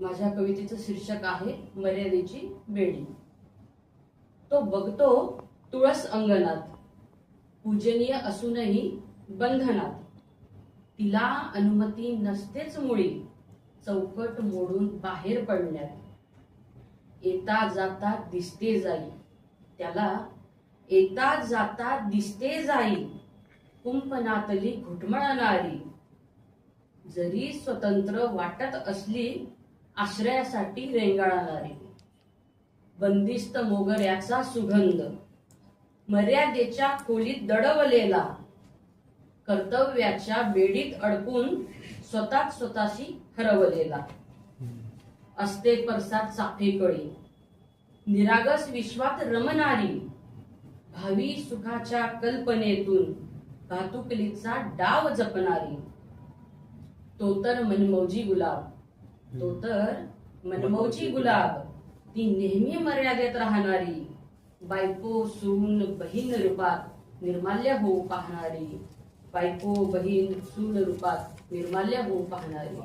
माझ्या कवितेचं शीर्षक आहे मर्यादेची बेडी. तो बघतो तुळस अंगणात पूजनीय असूनही बंधनात. तिला अनुमती नसतेच मुळी चौकट मोडून बाहेर पडण्यात. येता जाता दिसते जाई त्याला येता जाता दिसते जाई कुंपणातली घुटमळणारी. जरी स्वतंत्र वाटत असली आश्रयासाठी रेंगाळाला रे. बंदिस्त मोगऱ्याचा सुगंध. मर्यादेच्या खोलीत दडवलेला कर्तव्याच्या बेडीत अडकून स्वतःच स्वतःशी हरवलेला. असते परसात चाफेकळी निरागस विश्वात रमणारी. भावी सुखाच्या कल्पनेतून भातुकलीचा डाव जपणारी. तो तर मनमौजी गुलाब. तो तर मनमौजी गुलाब. ती नेहमी मर्यादेत राहणारी. बायको सून बहीण रूपात निर्माल्य होऊ पाहणारी. बायको बहीण सून रूपात निर्माल्य होऊ पाहणारी.